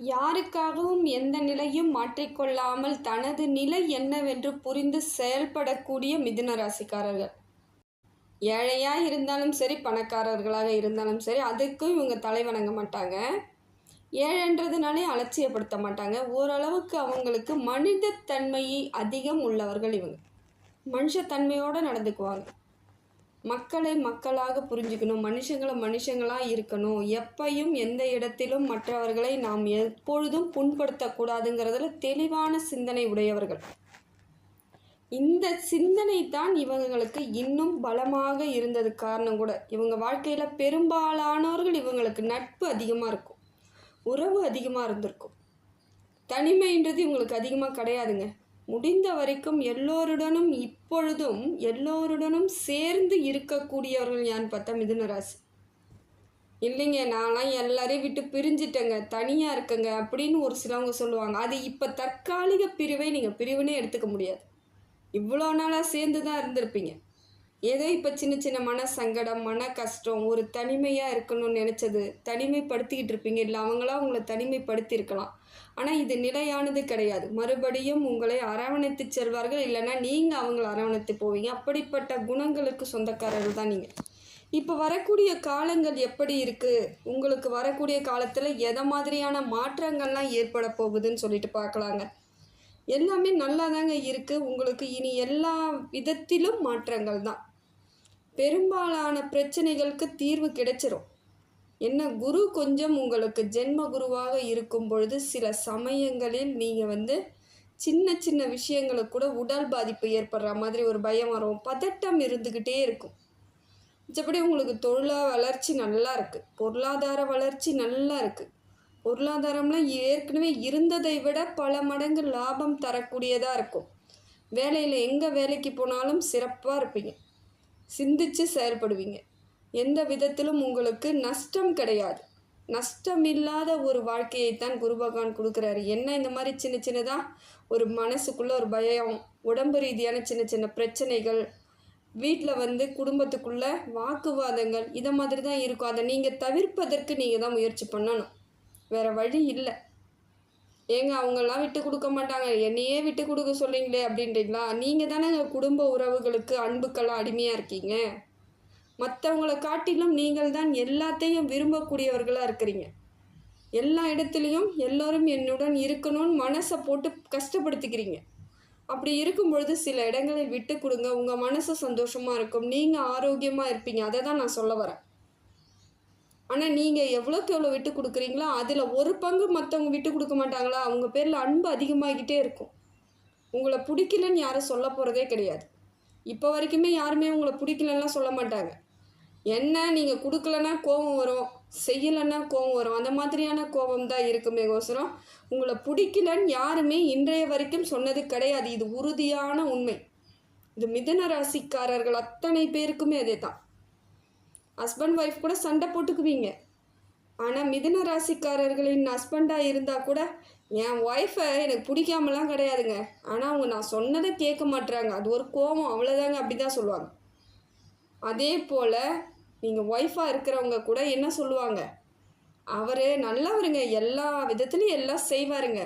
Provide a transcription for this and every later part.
யாருக்காகவும் எந்த நிலையும் மாற்றிக்கொள்ளாமல் தனது நிலை என்னவென்று புரிந்து செயல்படக்கூடிய மிதுன ராசிக்காரர்கள். ஏழையாக இருந்தாலும் சரி பணக்காரர்களாக இருந்தாலும் சரி அதுக்கும் இவங்க தலை வணங்க மாட்டாங்க. ஏழைன்றதுனாலே அலட்சியப்படுத்த மாட்டாங்க. ஓரளவுக்கு அவங்களுக்கு மனிதத்தன்மையை அதிகம் உள்ளவர்கள் இவங்க. மனுஷத்தன்மையோடு நடந்துக்குவாங்க. மக்களை மக்களாக புரிஞ்சுக்கணும். மனுஷங்களை மனுஷங்களாக இருக்கணும். எப்பையும் எந்த இடத்திலும் மற்றவர்களை நாம் எப்பொழுதும் புண்படுத்தக்கூடாதுங்கிறதுல தெளிவான சிந்தனை உடையவர்கள். இந்த சிந்தனை தான் இவங்களுக்கு இன்னும் பலமாக இருந்தது காரணம் கூட. இவங்க வாழ்க்கையில் பெரும்பாலானவர்கள் இவங்களுக்கு நட்பு அதிகமாக இருக்கும். உறவு அதிகமாக இருந்திருக்கும். தனிமைன்றது இவங்களுக்கு அதிகமாக கிடையாதுங்க. முடிந்த வரைக்கும் எல்லோருடனும் இப்பொழுதும் எல்லோருடனும் சேர்ந்து இருக்கக்கூடியவர்கள் யான்னு பார்த்தா மிதுன ராசி இல்லைங்க நான்லாம் எல்லாரையும் விட்டு பிரிஞ்சிட்டேங்க தனியாக இருக்கேங்க அப்படின்னு ஒரு சிலவங்க சொல்லுவாங்க. அது இப்போ தற்காலிக பிரிவை நீங்கள் பிரிவுனே எடுத்துக்க முடியாது. இவ்வளோ நாளாக சேர்ந்து தான் இருந்திருப்பீங்க. ஏதோ இப்போ சின்ன சின்ன மன சங்கடம் மன கஷ்டம் ஒரு தனிமையாக இருக்கணும்னு நினச்சது தனிமைப்படுத்திக்கிட்டு இருப்பீங்க. இல்லை அவங்களாம் உங்களை தனிமைப்படுத்தியிருக்கலாம். ஆனால் இது நிலையானது கிடையாது. மறுபடியும் உங்களை அரவணைத்து செல்வார்கள் இல்லைன்னா நீங்கள் அவங்களை அரவணைத்து போவீங்க. அப்படிப்பட்ட குணங்களுக்கு சொந்தக்காரர்கள் தான் நீங்கள் இப்போ வரக்கூடிய காலங்கள் எப்படி இருக்குது உங்களுக்கு வரக்கூடிய காலத்தில் எதை மாதிரியான மாற்றங்கள்லாம் ஏற்பட போகுதுன்னு சொல்லிட்டு பார்க்கலாங்க. எல்லாமே நல்லா தாங்க இருக்குது உங்களுக்கு இனி எல்லா விதத்திலும் மாற்றங்கள் தான். பெரும்பாலான பிரச்சனைகளுக்கு தீர்வு கிடைச்சிரும். என்ன குரு கொஞ்சம் உங்களுக்கு ஜென்ம குருவாக இருக்கும் பொழுது சில சமயங்களில் நீங்கள் வந்து சின்ன சின்ன விஷயங்களுக்கு கூட உடல் பாதிப்பு ஏற்படுற மாதிரி ஒரு பயம் வரும். பதட்டம் இருந்துக்கிட்டே இருக்கும். மிச்சப்படி உங்களுக்கு தொழிலா வளர்ச்சி நல்லா இருக்குது பொருளாதார வளர்ச்சி நல்லா இருக்குது பொருளாதாரம்லாம் ஏற்கனவே இருந்ததை விட பல மடங்கு லாபம் தரக்கூடியதாக இருக்கும். வேலையில் எங்கே வேலைக்கு போனாலும் சிறப்பாக இருப்பீங்க. சிந்திச்சு செயல்படுவீங்க. எந்த விதத்திலும் உங்களுக்கு நஷ்டம் கிடையாது. நஷ்டம் இல்லாத ஒரு வாழ்க்கையைத்தான் குரு பகவான் கொடுக்குறாரு. என்ன இந்த மாதிரி சின்ன சின்னதாக ஒரு மனசுக்குள்ளே ஒரு பயம் உடம்பு ரீதியான சின்ன சின்ன பிரச்சனைகள் வீட்டில் வந்து குடும்பத்துக்குள்ளே வாக்குவாதங்கள் இதை மாதிரி தான் இருக்கும். அதை நீங்கள் தவிர்ப்பதற்கு நீங்கள் தான் முயற்சி பண்ணணும். வேறு வழி இல்லை. ஏங்க அவங்கெல்லாம் விட்டு கொடுக்க மாட்டாங்க. என்னையே விட்டு கொடுக்க சொல்கிறீங்களே அப்படின்றீங்களா? நீங்கள் தானே குடும்ப உறவுகளுக்கு அன்புக்கெல்லாம் அடிமையாக இருக்கீங்க. மற்றவங்கள காட்டிலும் நீங்கள் தான் எல்லாத்தையும் விரும்பக்கூடியவர்களாக இருக்கிறீங்க. எல்லா இடத்துலையும் எல்லோரும் என்னுடன் இருக்கணும்னு மனசை போட்டு கஷ்டப்படுத்திக்கிறீங்க. அப்படி இருக்கும் பொழுது சில இடங்களில் விட்டு கொடுங்க. உங்கள் மனசு சந்தோஷமாக இருக்கும். நீங்கள் ஆரோக்கியமாக இருப்பீங்க. அதை தான் நான் சொல்ல வரேன். ஆனால் நீங்கள் எவ்வளோக்கு எவ்வளோ விட்டு கொடுக்குறீங்களோ அதில் ஒரு பங்கு மற்றவங்க விட்டு கொடுக்க மாட்டாங்களா? அவங்க பேரில் அன்பு அதிகமாகிட்டே இருக்கும். உங்களை பிடிக்கலன்னு யாரும் சொல்ல போகிறதே கிடையாது. இப்போ வரைக்குமே யாருமே உங்களை பிடிக்கலன்னா சொல்ல மாட்டாங்க. என்ன நீங்கள் கொடுக்கலன்னா கோபம் வரும் செய்யலைன்னா கோபம் வரும். அந்த மாதிரியான கோபம் தான் இருக்குமே கோசரம். உங்களை பிடிக்கலன்னு யாருமே இன்றைய வரைக்கும் சொன்னது கிடையாது. இது உறுதியான உண்மை. இது மிதன ராசிக்காரர்கள் அத்தனை பேருக்குமே அதே தான். ஹஸ்பண்ட் ஒய்ஃப் கூட சண்டை போட்டுக்குவீங்க. ஆனால் மிதன ராசிக்காரர்களின் ஹஸ்பண்டாக இருந்தால் கூட என் ஒய்ஃபை எனக்கு பிடிக்காமலாம் கிடையாதுங்க. ஆனால் அவங்க நான் சொன்னதை கேட்க மாட்டுறாங்க அது ஒரு கோபம். அவ்வளோதாங்க அப்படி தான் சொல்லுவாங்க. அதே போல் நீங்கள் ஒய்ஃபாக இருக்கிறவங்க கூட என்ன சொல்லுவாங்க? அவர் நல்லவருங்க. எல்லா விதத்துலையும் எல்லாம் செய்வாருங்க.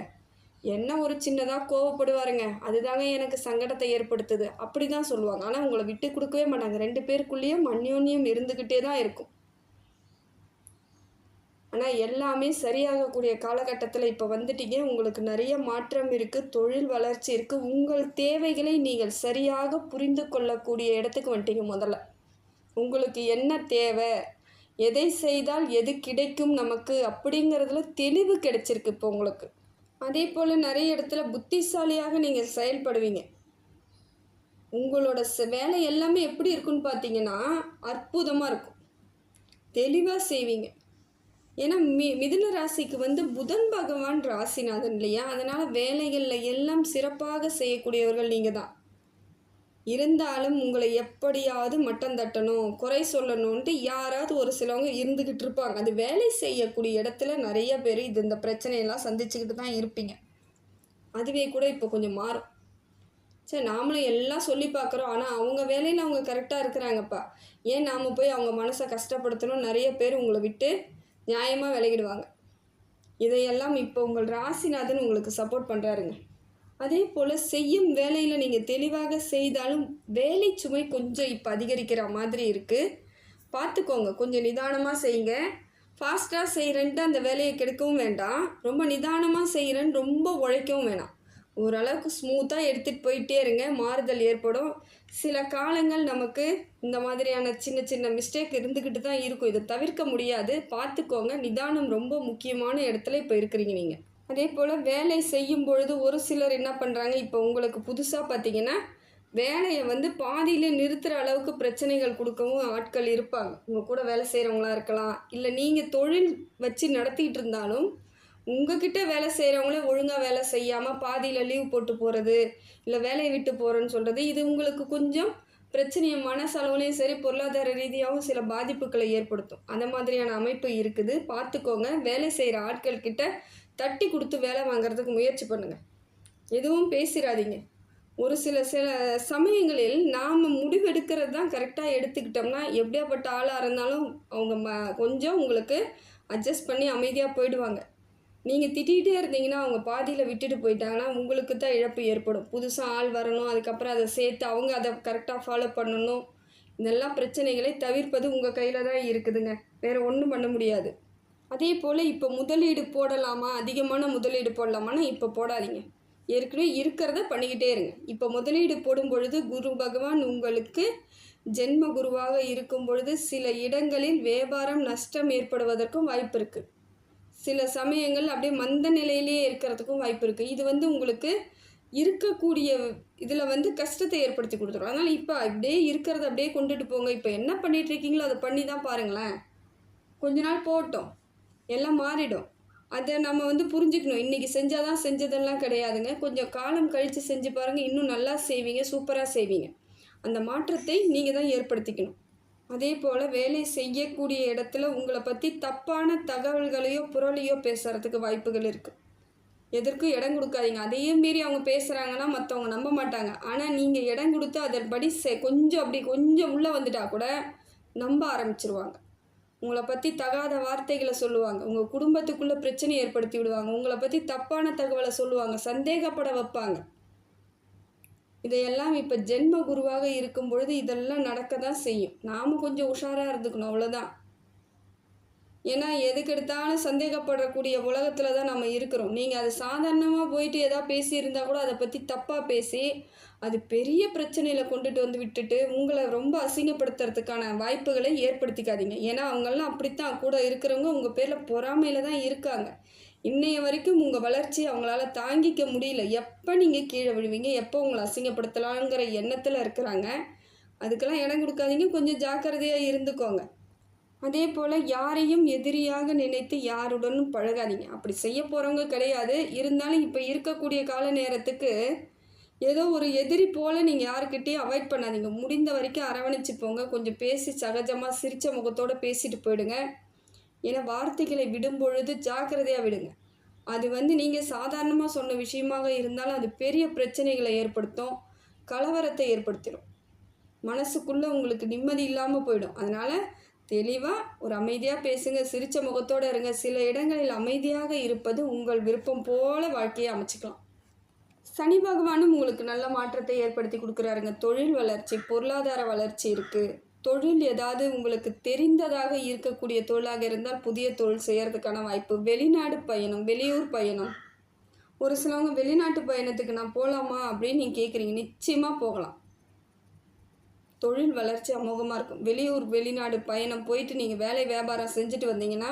என்ன ஒரு சின்னதாக கோவப்படுவாருங்க. அதுதாங்க எனக்கு சங்கடத்தை ஏற்படுத்துது. அப்படி தான் சொல்லுவாங்க. ஆனால் உங்களை விட்டு கொடுக்கவே மாட்டாங்க. ரெண்டு பேருக்குள்ளேயும் அந்யோன்யம் இருந்துக்கிட்டே தான் இருக்கும். ஆனால் எல்லாமே சரியாகக்கூடிய காலகட்டத்தில் இப்போ வந்துட்டீங்க. உங்களுக்கு நிறைய மாற்றம் இருக்குது தொழில் வளர்ச்சி இருக்குது உங்கள் தேவைகளை நீங்கள் சரியாக புரிந்து கொள்ளக்கூடிய இடத்துக்கு வந்துட்டீங்க முதல்ல. உங்களுக்கு என்ன தேவை? எதை செய்தால் எது கிடைக்கும் நமக்கு? அப்படிங்கிறதுல தெளிவு கிடைச்சிருக்கு இப்போ உங்களுக்கு. அதே போல் நிறைய இடத்துல புத்திசாலியாக நீங்கள் செயல்படுவீங்க. உங்களோட வேலை எல்லாமே எப்படி இருக்குன்னு பார்த்தீங்கன்னா அற்புதமாக இருக்கும். தெளிவாக செய்வீங்க. ஏன்னா மி மிதுன ராசிக்கு வந்து புதன் பகவான் ராசிநாதன் இல்லையா? அதனால் வேலைகளில் எல்லாம் சிறப்பாக செய்யக்கூடியவர்கள் நீங்கள் தான் இருந்தாலும் உங்களை எப்படியாவது மட்டம் தட்டணும் குறை சொல்லணுன்ட்டு யாராவது ஒரு சிலவங்க இருந்துக்கிட்டு இருப்பாங்க. அது வேலை செய்யக்கூடிய இடத்துல நிறைய பேர் இது இந்த பிரச்சனையெல்லாம் சந்திச்சுக்கிட்டு தான் இருப்பீங்க. அதுவே கூட இப்போ கொஞ்சம் மாறும். சரி நாமளும் எல்லாம் சொல்லி பார்க்குறோம். ஆனால் அவங்க வேலையில் அவங்க கரெக்டாக இருக்கிறாங்கப்பா. ஏன் நாம் போய் அவங்க மனசை கஷ்டப்படுத்தணும் நிறைய பேர் உங்களை விட்டு நியாயமாக விலகிடுவாங்க. இதையெல்லாம் இப்போ உங்கள் ராசிநாதன் உங்களுக்கு சப்போர்ட் பண்ணுறாருங்க அதே போல் செய்யும் வேலையில் நீங்கள் தெளிவாக செய்தாலும் வேலை சுமை கொஞ்சம் இப்போ அதிகரிக்கிற மாதிரி இருக்குது பார்த்துக்கோங்க கொஞ்சம் நிதானமாக செய்யுங்க. ஃபாஸ்ட்டாக செய்கிறேன்ட்டு அந்த வேலையை கெடுக்கவும் வேண்டாம். ரொம்ப நிதானமாக செய்கிறேன்னு ரொம்ப உழைக்கவும் வேணாம். ஓரளவுக்கு ஸ்மூத்தாக எடுத்துகிட்டு போயிட்டே இருங்க. மாறுதல் ஏற்படும். சில காலங்கள் நமக்கு இந்த மாதிரியான சின்ன சின்ன மிஸ்டேக் இருந்துக்கிட்டு தான் இருக்கும். இதை தவிர்க்க முடியாது. பார்த்துக்கோங்க நிதானம் ரொம்ப முக்கியமான இடத்துல இப்போ இருக்கிறீங்க நீங்கள் அதே போல் வேலை செய்யும் பொழுது ஒரு சிலர் என்ன பண்ணுறாங்க இப்போ உங்களுக்கு புதுசாக பார்த்தீங்கன்னா வேலையை வந்து பாதியிலே நிறுத்துகிற அளவுக்கு பிரச்சனைகள் கொடுக்கவும் ஆட்கள் இருப்பாங்க. உங்கள் கூட வேலை செய்கிறவங்களா இருக்கலாம் இல்லை நீங்கள் தொழில் வச்சு நடத்திக்கிட்டு இருந்தாலும் உங்ககிட்ட வேலை செய்கிறவங்களே ஒழுங்காக வேலை செய்யாமல் பாதியில் லீவ் போட்டு போகிறது இல்லை வேலையை விட்டு போகிறேன்னு சொல்கிறது இது உங்களுக்கு கொஞ்சம் பிரச்சனையை மனசளவுலேயும் சரி பொருளாதார ரீதியாகவும் சில பாதிப்புகளை ஏற்படுத்தும். அந்த மாதிரியான அமைப்பு இருக்குது. பார்த்துக்கோங்க. வேலை செய்கிற ஆட்கள் கிட்ட தட்டி கொடுத்து வேலை வாங்குறதுக்கு முயற்சி பண்ணுங்கள் எதுவும் பேசிடாதீங்க ஒரு சில சில சமயங்களில் நாம் முடிவெடுக்கிறது தான் கரெக்டாக எடுத்துக்கிட்டோம்னா எப்படியாப்பட்ட ஆளாக இருந்தாலும் அவங்க ம கொஞ்சம் உங்களுக்கு அட்ஜஸ்ட் பண்ணி அமைதியாக போயிடுவாங்க. நீங்கள் திட்டிகிட்டே இருந்தீங்கன்னா அவங்க பாதியில் விட்டுட்டு போயிட்டாங்கன்னா உங்களுக்கு தான் இழப்பு ஏற்படும். புதுசாக ஆள் வரணும் அதுக்கப்புறம் அதை சேர்த்து அவங்க அதை கரெக்டாக ஃபாலோ பண்ணணும். இதெல்லாம் பிரச்சனைகளை தவிர்ப்பது உங்கள் கையில் தான் இருக்குதுங்க. வேறு ஒன்றும் பண்ண முடியாது. அதே போல் இப்போ முதலீடு போடலாமா? அதிகமான முதலீடு போடலாமான்னா இப்போ போடாதீங்க. ஏற்கனவே இருக்கிறத பண்ணிக்கிட்டே இருங்க. இப்போ முதலீடு போடும் பொழுது குரு பகவான் உங்களுக்கு ஜென்ம குருவாக இருக்கும் பொழுது சில இடங்களில் வியாபாரம் நஷ்டம் ஏற்படுவதற்கும் வாய்ப்பு இருக்குது சில சமயங்கள் அப்படியே மந்த நிலையிலேயே இருக்கிறதுக்கும் வாய்ப்பு இருக்குது இது வந்து உங்களுக்கு இருக்கக்கூடிய இதில் வந்து கஷ்டத்தை ஏற்படுத்தி கொடுத்துரும். அதனால் இப்போ அப்படியே இருக்கிறத அப்படியே கொண்டுட்டு போங்க. இப்போ என்ன பண்ணிகிட்ருக்கீங்களோ அதை பண்ணி தான் பாருங்களேன். கொஞ்ச நாள் போட்டோம் எல்லாம் மாறிடும். அதை நம்ம வந்து புரிஞ்சுக்கணும். இன்றைக்கி செஞ்சால் தான் செஞ்சதெல்லாம் கிடையாதுங்க. கொஞ்சம் காலம் கழித்து செஞ்சு பாருங்கள் இன்னும் நல்லா செய்வீங்க. சூப்பராக செய்வீங்க. அந்த மாற்றத்தை நீங்கள் தான் ஏற்படுத்திக்கணும். அதே போல் வேலை செய்யக்கூடிய இடத்துல உங்களை பற்றி தப்பான தகவல்களையோ புரளையோ பேசுகிறதுக்கு வாய்ப்புகள் இருக்குது எதற்கும் இடம் கொடுக்காதீங்க. அதையும் மீறி அவங்க பேசுகிறாங்கன்னா மற்றவங்க நம்ப மாட்டாங்க. ஆனால் நீங்கள் இடம் கொடுத்து அதன்படி செ கொஞ்சம் அப்படி கொஞ்சம் உள்ளே வந்துட்டா கூட நம்ப ஆரம்பிச்சிருவாங்க. உங்களை பற்றி தகாத வார்த்தைகளை சொல்லுவாங்க. உங்கள் குடும்பத்துக்குள்ளே பிரச்சனை ஏற்படுத்தி விடுவாங்க. உங்களை பற்றி தப்பான தகவலை சொல்லுவாங்க. சந்தேகப்பட வைப்பாங்க. இதையெல்லாம் இப்போ ஜென்ம குருவாக இருக்கும் பொழுது இதெல்லாம் நடக்க தான் செய்யும். நாம் கொஞ்சம் உஷாராக இருந்துக்கணும். அவ்வளோதான் ஏன்னா எதுக்கெடுத்தாலும் சந்தேகப்படக்கூடிய உலகத்தில் தான் நம்ம இருக்கிறோம். நீங்கள் அது சாதாரணமாக போயிட்டு எதாவது பேசியிருந்தால் கூட அதை பற்றி தப்பாக பேசி அது பெரிய பிரச்சனையில் கொண்டுட்டு வந்து விட்டுட்டு உங்களை ரொம்ப அசிங்கப்படுத்துறதுக்கான வாய்ப்புகளை ஏற்படுத்திக்காதீங்க. ஏன்னா அவங்கெல்லாம் அப்படித்தான் கூட இருக்கிறவங்க உங்கள் பேரில் பொறாமையில் தான் இருக்காங்க. இன்னைய வரைக்கும் உங்கள் வளர்ச்சி அவங்களால தாங்கிக்க முடியல. எப்போ நீங்கள் கீழே விழுவீங்க? எப்போ உங்களை அசிங்கப்படுத்தலாங்கிற எண்ணத்தில் இருக்கிறாங்க? அதுக்கெல்லாம் இடம் கொடுக்காதீங்க. கொஞ்சம் ஜாக்கிரதையாக இருந்துக்கோங்க. அதே போல் யாரையும் எதிரியாக நினைத்து யாருடனும் பழகாதீங்க. அப்படி செய்ய போகிறவங்க கிடையாது. இருந்தாலும் இப்போ இருக்கக்கூடிய கால நேரத்துக்கு ஏதோ ஒரு எதிரி போல் நீங்கள் யாருக்கிட்டேயும் அவாய்ட் பண்ணாதீங்க. முடிந்த வரைக்கும் அரவணைச்சு போங்க கொஞ்சம் பேசி சகஜமாக சிரித்த முகத்தோடு பேசிட்டு போயிடுங்க. ஏன்னா வார்த்தைகளை விடும் பொழுது ஜாக்கிரதையாக விடுங்க. அது வந்து நீங்கள் சாதாரணமாக சொன்ன விஷயமாக இருந்தாலும் அது பெரிய பிரச்சனைகளை ஏற்படுத்தும். கலவரத்தை ஏற்படுத்திடும் மனசுக்குள்ளே உங்களுக்கு நிம்மதி இல்லாமல் போயிடும். அதனால் தெளிவாக ஒரு அமைதியாக பேசுங்க சிரித்த முகத்தோடு இருங்க. சில இடங்களில் அமைதியாக இருப்பது உங்கள் விருப்பம் போல வாழ்க்கையை அமைச்சிக்கலாம். சனி பகவானும் உங்களுக்கு நல்ல மாற்றத்தை ஏற்படுத்தி கொடுக்குறாருங்க. தொழில் வளர்ச்சி பொருளாதார வளர்ச்சி இருக்குது தொழில் ஏதாவது உங்களுக்கு தெரிந்ததாக இருக்கக்கூடிய தொழிலாக இருந்தால் புதிய தொழில் செய்கிறதுக்கான வாய்ப்பு. வெளிநாடு பயணம் வெளியூர் பயணம். ஒரு சிலவங்க வெளிநாட்டு பயணத்துக்கு நான் போகலாமா அப்படின்னு நீங்கள் கேட்குறீங்க நிச்சயமாக போகலாம். தொழில் வளர்ச்சி அமோகமாக இருக்கும். வெளியூர் வெளிநாடு பயணம் போயிட்டு நீங்கள் வேலை வியாபாரம் செஞ்சுட்டு வந்தீங்கன்னா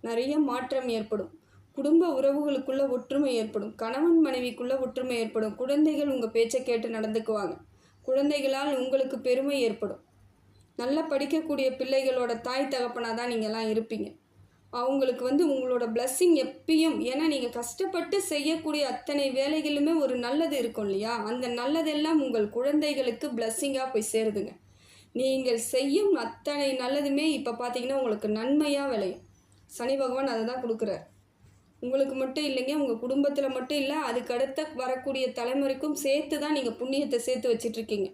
நிறைய மாற்றம் ஏற்படும். குடும்ப உறவுகளுக்குள்ள ஒற்றுமை ஏற்படும். கணவன் மனைவிக்குள்ள ஒற்றுமை ஏற்படும். குழந்தைகள் உங்கள் பேச்சை கேட்டு நடந்துக்குவாங்க. குழந்தைகளால் உங்களுக்கு பெருமை ஏற்படும். நல்லா படிக்கக்கூடிய பிள்ளைகளோட தாய் தகப்பனாக தான் நீங்கள்லாம் இருப்பீங்க. அவங்களுக்கு வந்து உங்களோட பிளஸ்ஸிங் எப்பயும் ஏன்னா நீங்கள் கஷ்டப்பட்டு செய்யக்கூடிய அத்தனை வேலைகளுமே ஒரு நல்லது இருக்கும் இல்லையா? அந்த நல்லதெல்லாம் உங்கள் குழந்தைகளுக்கு பிளஸ்ஸிங்காக போய் சேருதுங்க. நீங்கள் செய்யும் அத்தனை நல்லதுமே இப்போ பார்த்தீங்கன்னா உங்களுக்கு நன்மையாக விளையும். சனி பகவான் அதை தான் கொடுக்குறார். உங்களுக்கு மட்டும் இல்லைங்க உங்கள் குடும்பத்தில் மட்டும் இல்லை அதுக்கடுத்த வரக்கூடிய தலைமுறைக்கும் சேர்த்து தான் நீங்கள் புண்ணியத்தை சேர்த்து வச்சிட்ருக்கீங்க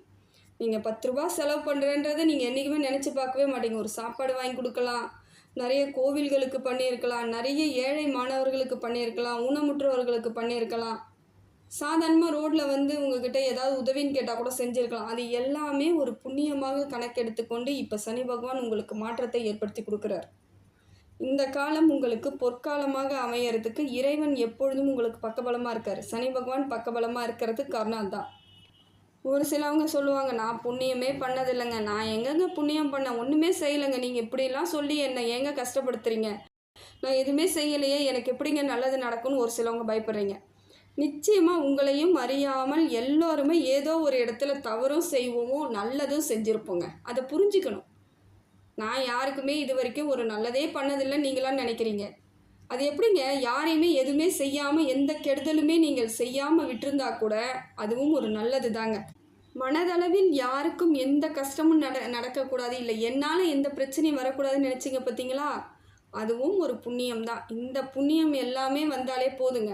நீங்கள் பத்து ரூபா செலவு பண்ணுறேன்றதை நீங்கள் என்றைக்குமே நினச்சி பார்க்கவே மாட்டீங்க. ஒரு சாப்பாடு வாங்கி கொடுக்கலாம் நிறைய கோவில்களுக்கு பண்ணியிருக்கலாம் நிறைய ஏழை மாணவர்களுக்கு பண்ணியிருக்கலாம் ஊனமுற்றவர்களுக்கு பண்ணியிருக்கலாம். சாதாரணமாக ரோட்டில் வந்து உங்ககிட்ட ஏதாவது உதவின்னு கேட்டால் கூட செஞ்சுருக்கலாம். அது எல்லாமே ஒரு புண்ணியமாக கணக்கெடுத்துக்கொண்டு இப்போ சனி பகவான் உங்களுக்கு மாற்றத்தை ஏற்படுத்தி கொடுக்குறார். இந்த காலம் உங்களுக்கு பொற்காலமாக அமையறதுக்கு இறைவன் எப்பொழுதும் உங்களுக்கு பக்கபலமாக இருக்கார். சனி பகவான் பக்கபலமாக இருக்கிறதுக்கு காரணம் தான் ஒரு சிலவங்க சொல்லுவாங்க நான் புண்ணியமே பண்ணதில்லைங்க. நான் எங்கெங்க புண்ணியம் பண்ணேன்? ஒன்றுமே செய்யலைங்க. நீங்கள் இப்படிலாம் சொல்லி என்னை ஏங்க கஷ்டப்படுத்துறீங்க? நான் எதுவுமே செய்யலையே. எனக்கு எப்படிங்க நல்லது நடக்கும்னு ஒரு சிலவங்க பயப்படுறீங்க. நிச்சயமாக உங்களையும் அறியாமல் எல்லோருமே ஏதோ ஒரு இடத்துல தவறும் செய்வோமோ நல்லதும் செஞ்சுருப்போங்க. அதை புரிஞ்சுக்கணும். நான் யாருக்குமே இது வரைக்கும் ஒரு நல்லதே பண்ணதில்லைன்னு நீங்களாம் நினைக்கிறீங்க. அது எப்படிங்க? யாரையுமே எதுவுமே செய்யாமல் எந்த கெடுதலுமே நீங்கள் செய்யாமல் விட்டுருந்தா கூட அதுவும் ஒரு நல்லது தாங்க மனதளவில் யாருக்கும் எந்த கஷ்டமும் நட நடக்கக்கூடாது இல்லை என்னால் எந்த பிரச்சனையும் வரக்கூடாதுன்னு நினச்சிங்க பார்த்தீங்களா? அதுவும் ஒரு புண்ணியம் தான். இந்த புண்ணியம் எல்லாமே வந்தாலே போதுங்க.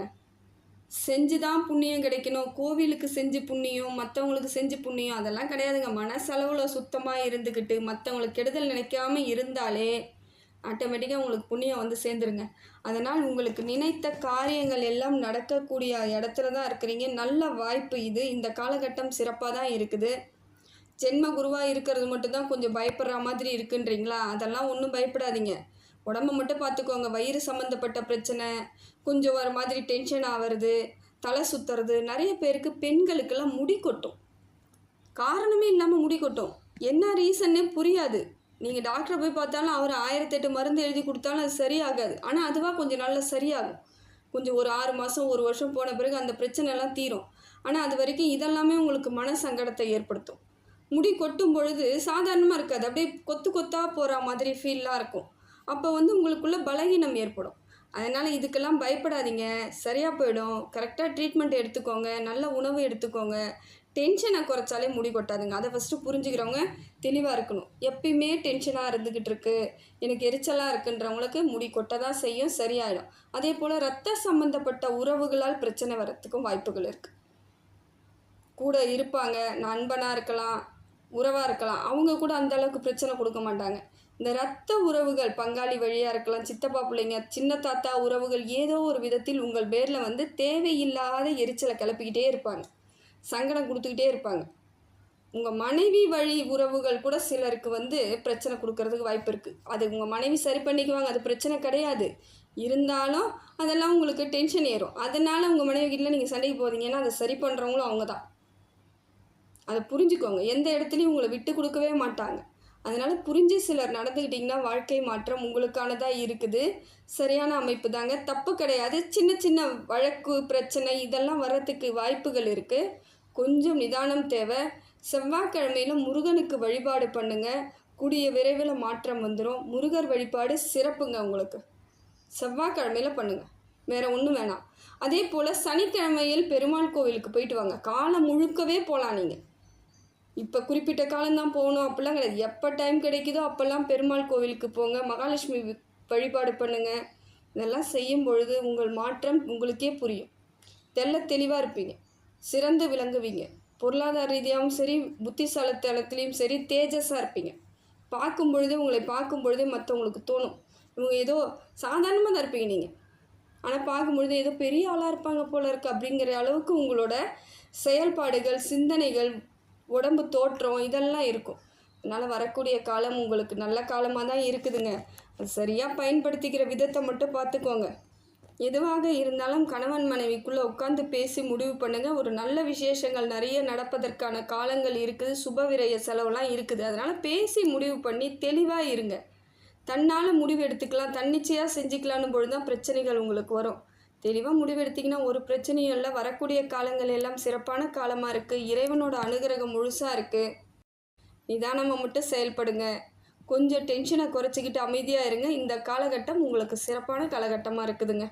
செஞ்சு தான் புண்ணியம் கிடைக்கணும். கோவிலுக்கு செஞ்சு புண்ணியம் மற்றவங்களுக்கு செஞ்சு புண்ணியம் அதெல்லாம் கிடையாதுங்க. மனசளவில் சுத்தமாக இருந்துக்கிட்டு மற்றவங்களுக்கு கெடுதல் நினைக்காம இருந்தாலே ஆட்டோமேட்டிக்காக உங்களுக்கு புண்ணியம் வந்து சேர்ந்துருங்க. அதனால் உங்களுக்கு நினைத்த காரியங்கள் எல்லாம் நடக்கக்கூடிய இடத்துல தான் இருக்கிறீங்க. நல்ல வாய்ப்பு இது. இந்த காலகட்டம் சிறப்பாக தான் இருக்குது. ஜென்ம குருவாக இருக்கிறது மட்டும்தான் கொஞ்சம் பயப்படுற மாதிரி இருக்குன்றீங்களா? அதெல்லாம் ஒன்றும் பயப்படாதீங்க. உடம்ப மட்டும் பார்த்துக்கோங்க வயிறு சம்மந்தப்பட்ட பிரச்சனை கொஞ்சம் ஒரு மாதிரி டென்ஷன் ஆகிறது தலை சுற்றுறது நிறைய பேருக்கு பெண்களுக்கெல்லாம் முடி கொட்டும். காரணமே இல்லாமல் முடி கொட்டும். என்ன ரீசன்னே புரியாது. நீங்கள் டாக்டரை போய் பார்த்தாலும் அவர் ஆயிரத்தெட்டு மருந்து எழுதி கொடுத்தாலும் அது சரியாகாது. ஆனால் அதுவாக கொஞ்சம் நல்லா சரியாகும். கொஞ்சம் ஒரு ஆறு மாதம் ஒரு வருஷம் போன பிறகு அந்த பிரச்சனைலாம் தீரும். ஆனால் அது வரைக்கும் இதெல்லாமே உங்களுக்கு மன சங்கடத்தை ஏற்படுத்தும். முடி கொட்டும் பொழுது சாதாரணமாக இருக்காது. அப்படியே கொத்து கொத்தாக போகிற மாதிரி ஃபீல்லாம் இருக்கும். அப்போ வந்து உங்களுக்குள்ள பலகீனம் ஏற்படும். அதனால் இதுக்கெல்லாம் பயப்படாதீங்க. சரியாக போயிடும். கரெக்டாக ட்ரீட்மெண்ட் எடுத்துக்கோங்க. நல்ல உணவு எடுத்துக்கோங்க. டென்ஷனை குறைச்சாலே முடி கொட்டாதுங்க. அதை ஃபஸ்ட்டு புரிஞ்சுக்கிறவங்க தெளிவாக இருக்கணும். எப்பயுமே டென்ஷனாக இருந்துக்கிட்டு இருக்கு. எனக்கு எரிச்சலாக இருக்குன்றவங்களுக்கு முடி கொட்ட தான் செய்யும் சரியாயிடும். அதே போல் ரத்த சம்மந்தப்பட்ட உறவுகளால் பிரச்சனை வரத்துக்கும் வாய்ப்புகள் இருக்குது கூட இருப்பாங்க நண்பனாக இருக்கலாம் உறவாக இருக்கலாம். அவங்க கூட அந்த அளவுக்கு பிரச்சனை கொடுக்க மாட்டாங்க. இந்த ரத்த உறவுகள் பங்காளி வழியாக இருக்கலாம் சித்தப்பா பிள்ளைங்க சின்ன தாத்தா உறவுகள் ஏதோ ஒரு விதத்தில் உங்கள் பேரில் வந்து தேவையில்லாத எரிச்சலை கிளப்பிக்கிட்டே இருப்பாங்க. சங்கடம் கொடுத்துக்கிட்டே இருப்பாங்க. உங்கள் மனைவி வழி உறவுகள் கூட சிலருக்கு வந்து பிரச்சனை கொடுக்கறதுக்கு வாய்ப்பு இருக்குது அது உங்கள் மனைவி சரி பண்ணிக்குவாங்க. அது பிரச்சனை கிடையாது. இருந்தாலும் அதெல்லாம் உங்களுக்கு டென்ஷன் ஏறும். அதனால் உங்கள் மனைவி கிட்ட நீங்கள் சண்டைக்கு போதீங்கன்னா அதை சரி பண்ணுறவங்களும் அவங்க தான். அதை புரிஞ்சுக்கோங்க. எந்த இடத்துலையும் உங்களை விட்டு கொடுக்கவே மாட்டாங்க. அதனால் புரிஞ்சு சிலர் நடந்துக்கிட்டிங்கன்னா வாழ்க்கை மாற்றம் உங்களுக்கானதாக இருக்குது. சரியான அமைப்பு தாங்க. தப்பு கிடையாது. சின்ன சின்ன வழக்கு பிரச்சனை இதெல்லாம் வர்றதுக்கு வாய்ப்புகள் இருக்குது கொஞ்சம் நிதானம் தேவை. செவ்வாய்க்கிழமையில் முருகனுக்கு வழிபாடு பண்ணுங்க. கூடிய விரைவில் மாற்றம் வந்துடும் முருகர் வழிபாடு சிறப்புங்க உங்களுக்கு. செவ்வாய்க்கிழமையில் பண்ணுங்கள் வேறு ஒன்றும் வேணாம். அதே போல் சனிக்கிழமையில் பெருமாள் கோவிலுக்கு போயிட்டு வாங்க. காலம் முழுக்கவே போகலாம் நீங்கள் இப்போ குறிப்பிட்ட காலம்தான் போகணும். அப்படிலாம் கிடையாது. எப்போ டைம் கிடைக்குதோ அப்போல்லாம் பெருமாள் கோவிலுக்கு போங்க. மகாலட்சுமி வழிபாடு பண்ணுங்கள் இதெல்லாம் செய்யும் பொழுது உங்கள் மாற்றம் உங்களுக்கே புரியும். தெல்ல தெளிவாக இருப்பீங்க. சிறந்து விளங்குவீங்க. பொருளாதார ரீதியாகவும் சரி புத்திசாலித்தனத்துலேயும் சரி தேஜஸாக இருப்பீங்க. பார்க்கும் பொழுதே உங்களை பார்க்கும் பொழுதே மற்றவங்களுக்கு தோணும். இவங்க ஏதோ சாதாரணமாக தான் இருப்பீங்க நீங்கள் ஆனால் பார்க்கும்பொழுது ஏதோ பெரிய ஆளாக இருப்பாங்க போல இருக்குது அப்படிங்கிற அளவுக்கு உங்களோட செயல்பாடுகள் சிந்தனைகள் உடம்பு தோற்றம் இதெல்லாம் இருக்கும். அதனால் வரக்கூடிய காலம் உங்களுக்கு நல்ல காலமாக தான் இருக்குதுங்க. அது சரியாக பயன்படுத்திக்கிற விதத்தை மட்டும் பார்த்துக்கோங்க. எதுவாக இருந்தாலும் கணவன் மனைவிக்குள்ளே உட்காந்து பேசி முடிவு பண்ணுங்க. ஒரு நல்ல விசேஷங்கள் நிறைய நடப்பதற்கான காலங்கள் இருக்குது. சுபவிரய செலவுலாம் இருக்குது. அதனால் பேசி முடிவு பண்ணி தெளிவாக இருங்க. தன்னால் முடிவு எடுத்துக்கலாம். தன்னிச்சையாக செஞ்சுக்கலான்னு பொழுது தான் பிரச்சனைகள் உங்களுக்கு வரும். தெளிவாக முடிவெடுத்தீங்கன்னா ஒரு பிரச்சனையும் இல்லை. வரக்கூடிய காலங்கள் எல்லாம் சிறப்பான காலமாக இருக்குது இறைவனோட அனுகிரகம் முழுசாக இருக்குது நிதானமாக மட்டும் செயல்படுங்க. கொஞ்சம் டென்ஷனை குறைச்சிக்கிட்டு அமைதியாக இருங்க. இந்த காலகட்டம் உங்களுக்கு சிறப்பான காலகட்டமாக இருக்குதுங்க.